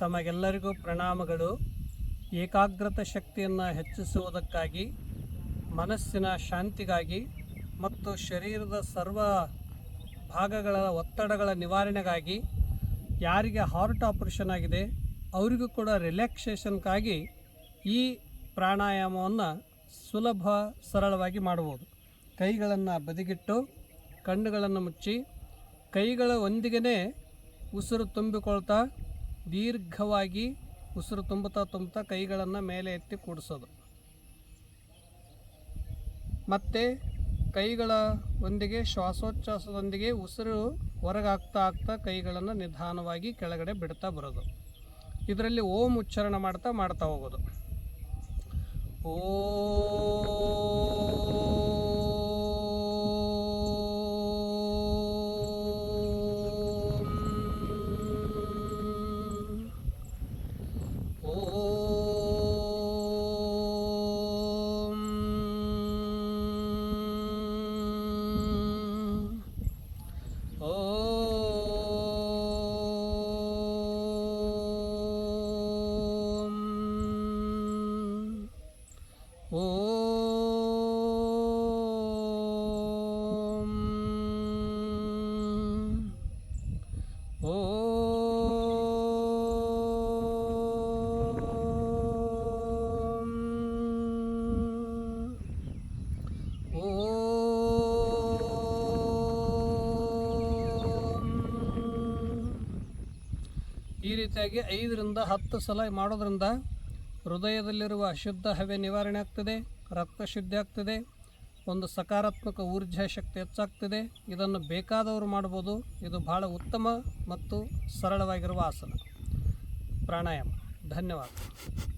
ತಮಗೆಲ್ಲರಿಗೂ ಪ್ರಣಾಮಗಳು. ಏಕಾಗ್ರತೆ ಶಕ್ತಿಯನ್ನು ಹೆಚ್ಚಿಸುವುದಕ್ಕಾಗಿ, ಮನಸ್ಸಿನ ಶಾಂತಿಗಾಗಿ ಮತ್ತು ಶರೀರದ ಸರ್ವ ಭಾಗಗಳ ಒತ್ತಡಗಳ ನಿವಾರಣೆಗಾಗಿ ಯಾರಿಗೆ ಹಾರ್ಟ್ ಆಪರೇಷನ್ ಆಗಿದೆ, ಅವರಿಗೂ ಕೂಡ ರಿಲ್ಯಾಕ್ಸೇಷನ್ಗಾಗಿ ಈ ಪ್ರಾಣಾಯಾಮವನ್ನು ಸುಲಭ, ಸರಳವಾಗಿ ಮಾಡಬಹುದು. ಕೈಗಳನ್ನು ಬದಿಗಿಟ್ಟು, ಕಣ್ಣುಗಳನ್ನು ಮುಚ್ಚಿ, ಕೈಗಳ ಒಂದಿಗೆ ಉಸಿರು ತುಂಬಿಕೊಳ್ತಾ ದೀರ್ಘವಾಗಿ ಉಸಿರು ತುಂಬುತ್ತಾ ತುಂಬುತ್ತಾ ಕೈಗಳನ್ನು ಮೇಲೆ ಎತ್ತಿ ಕೂಡಿಸೋದು. ಮತ್ತು ಕೈಗಳ ಒಂದಿಗೆ ಶ್ವಾಸೋಚ್ಛ್ವಾಸದೊಂದಿಗೆ ಉಸಿರು ಹೊರಗಾಗ್ತಾ ಆಗ್ತಾ ಕೈಗಳನ್ನು ನಿಧಾನವಾಗಿ ಕೆಳಗಡೆ ಬಿಡ್ತಾ ಬರೋದು. ಇದರಲ್ಲಿ ಓಂ ಉಚ್ಚಾರಣ ಮಾಡ್ತಾ ಮಾಡ್ತಾ ಹೋಗೋದು. ಓಂ ಈ ರೀತಿಯಾಗಿ ಐದರಿಂದ ಹತ್ತು ಸಲ ಮಾಡೋದ್ರಿಂದ ಹೃದಯದಲ್ಲಿರುವ ಅಶುದ್ಧ ಹವೆ ನಿವಾರಣೆ ಆಗ್ತದೆ, ರಕ್ತ ಶುದ್ಧಿ ಆಗ್ತದೆ, ಒಂದು ಸಕಾರಾತ್ಮಕ ಊರ್ಜಾ ಶಕ್ತಿ ಹೆಚ್ಚಾಗ್ತದೆ. ಇದನ್ನು ಬೇಕಾದವರು ಮಾಡ್ಬೋದು. ಇದು ಬಹಳ ಉತ್ತಮ ಮತ್ತು ಸರಳವಾಗಿರುವ ಆಸನ. ಪ್ರಾಣಾಯಾಮ. ಧನ್ಯವಾದ.